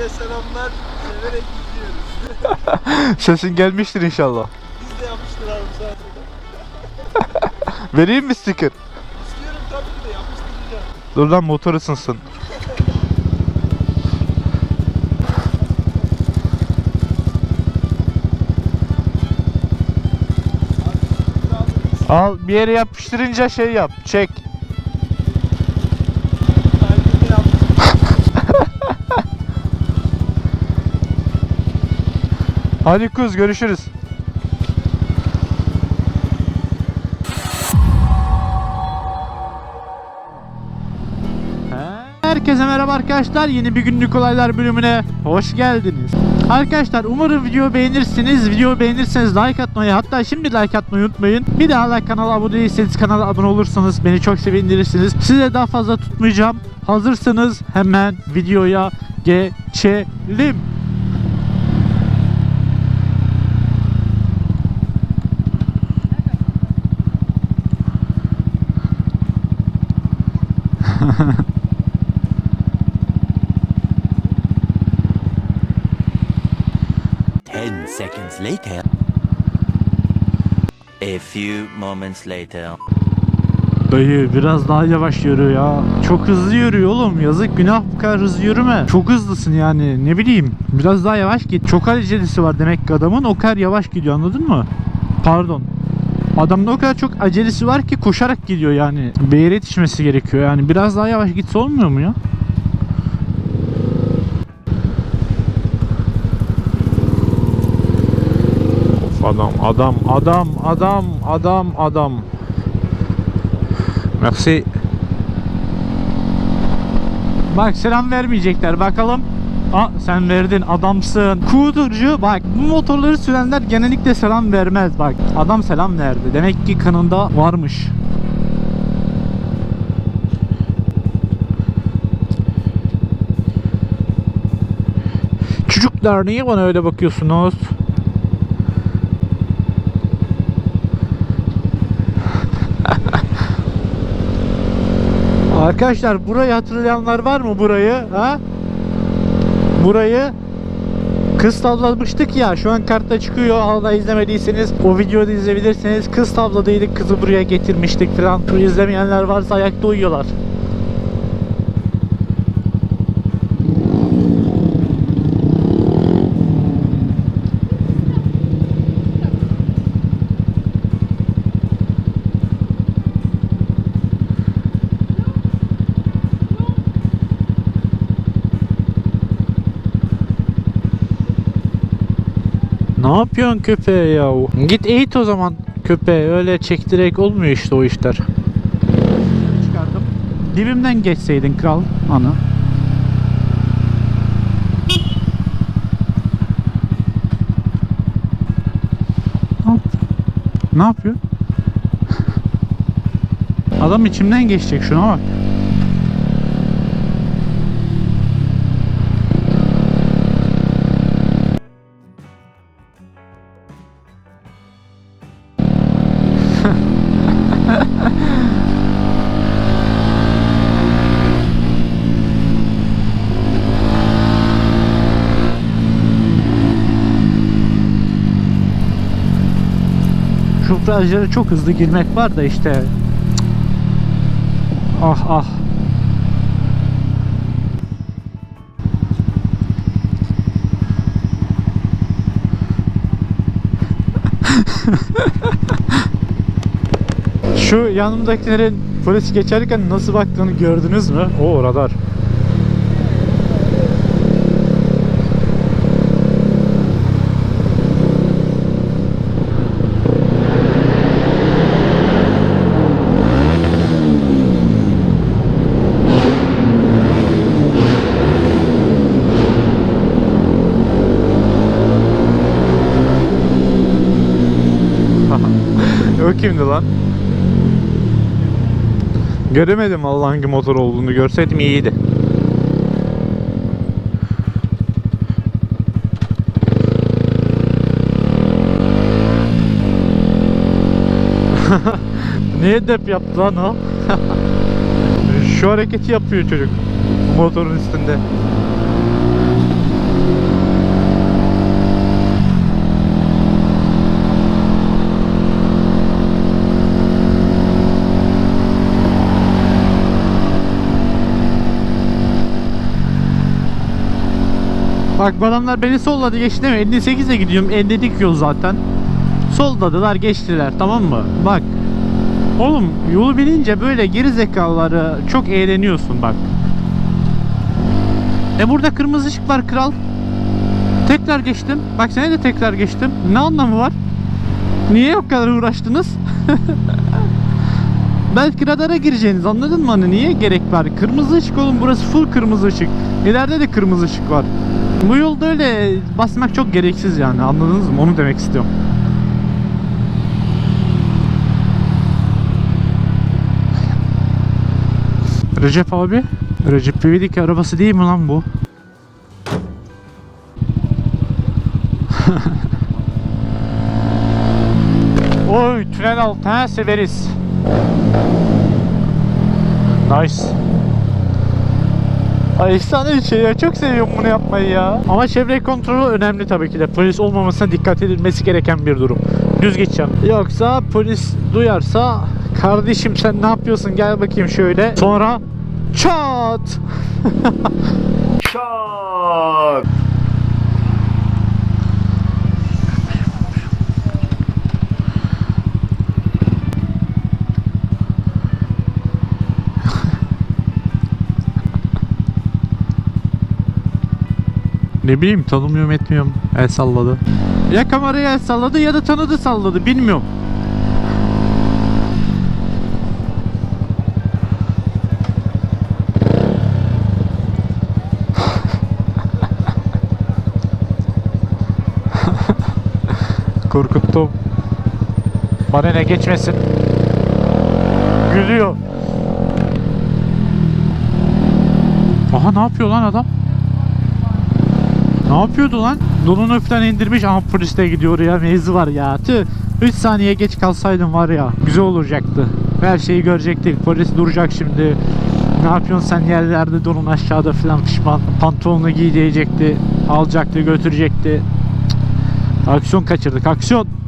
Herkese selamlar. Severek izliyoruz. Sesin gelmiştir inşallah. Biz de yapmıştır abi saatinde. Vereyim mi sticker? İstiyorum tabii ki de yapıştıracağım. Dur lan motor ısınsın. Al bir yere yapıştırınca şey yap. Çek. Hadi kız görüşürüz. Herkese merhaba arkadaşlar. Yeni bir günlük olaylar bölümüne hoş geldiniz. Arkadaşlar umarım videoyu beğenirsiniz. Videoyu beğenirseniz like atmayı hatta şimdi like atmayı unutmayın. Bir daha hala kanala abone değilseniz kanala abone olursanız beni çok sevindirirsiniz. Size daha fazla tutmayacağım. Hazırsanız hemen videoya geçelim. Ten seconds later. A few moments later. Dayı biraz daha yavaş yürü ya. Çok hızlı yürüyor oğlum. Yazık günah bu kadar hızlı yürüme. Çok hızlısın yani. Ne bileyim. Biraz daha yavaş git. Çok acelesi var demek ki adamın. O kadar yavaş gidiyor anladın mı? Pardon. Adamın o kadar çok acelesi var ki koşarak gidiyor yani. Bir yere yetişmesi gerekiyor yani. Biraz daha yavaş gitse olmuyor mu ya? Of adam adam adam adam adam adam. Merci. Bak selam vermeyecekler bakalım. Aa sen verdin adamsın. Kuğuturcu bak bu motorları sürenler genellikle selam vermez bak. Adam selam verdi. Demek ki kanında varmış. Çocuklar niye bana öyle bakıyorsunuz? Arkadaşlar burayı hatırlayanlar var mı burayı? Ha? Burayı kız tavlamıştık ya şu an kartta çıkıyor. Hala izlemediyseniz o videoda izleyebilirsiniz. Kız tavladıydık kızı buraya getirmiştik falan. Şu izlemeyenler varsa ayakta uyuyorlar Ne yapıyorsun köpeğe yahu? Git eğit o zaman köpeği. Öyle çektirek olmuyor işte o işler. Çıkardım. Dibimden geçseydin kral. Ana. Ne yapıyor? Adam içimden geçecek şuna bak. Virajlara çok hızlı girmek var da işte. Ah ah. Şu yanımdakilerin polis geçerken nasıl baktığını gördünüz mü? O radar. o kimdi lan? Göremedim Allah hangi motor olduğunu görseydim iyiydi. Niye dep yaptı lan o? Şu hareketi yapıyor çocuk motorun üstünde. Bak bu adamlar beni solladı geçti mi? 58 ile gidiyorum. Endedik yol zaten. Solladılar geçtiler tamam mı? Bak. Oğlum yolu bilince böyle geri zekalıları çok eğleniyorsun bak. E burada kırmızı ışık var kral. Tekrar geçtim. Bak sene de tekrar geçtim. Ne anlamı var? Niye o kadar uğraştınız? Belki radara gireceğiniz anladın mı hani niye gerek var? Kırmızı ışık oğlum burası full kırmızı ışık. İleride de kırmızı ışık var. Bu yolda öyle basmak çok gereksiz yani anladınız mı? Onu demek istiyorum. Recep abi. Recep İvedik arabası değil mi lan bu? Oy tünel altı ha severiz. Nice. Ay efsane bir şey ya. Çok seviyorum bunu yapmayı ya. Ama çevre kontrolü önemli tabii ki de. Polis olmamasına dikkat edilmesi gereken bir durum. Düz geçeceğim. Yoksa polis duyarsa kardeşim sen ne yapıyorsun gel bakayım şöyle. Sonra çat. çat. Ne bileyim tanımıyorum etmiyorum. El salladı. Ya kameraya el salladı ya da tanıdı salladı bilmiyorum. Korkuttum. Bana ne geçmesin. Gülüyor. Aha ne yapıyor lan adam? Ne yapıyordu lan? Donunu öften indirmiş ama polis de gidiyor ya mevzu var ya. Tüh 3 saniye geç kalsaydım var ya güzel olacaktı. Her şeyi görecektik. Polis duracak şimdi. Ne yapıyorsun sen yerlerde donun aşağıda falan pişman. Pantolonunu giy diyecekti. Alacaktı götürecekti. Aksiyon kaçırdık aksiyon.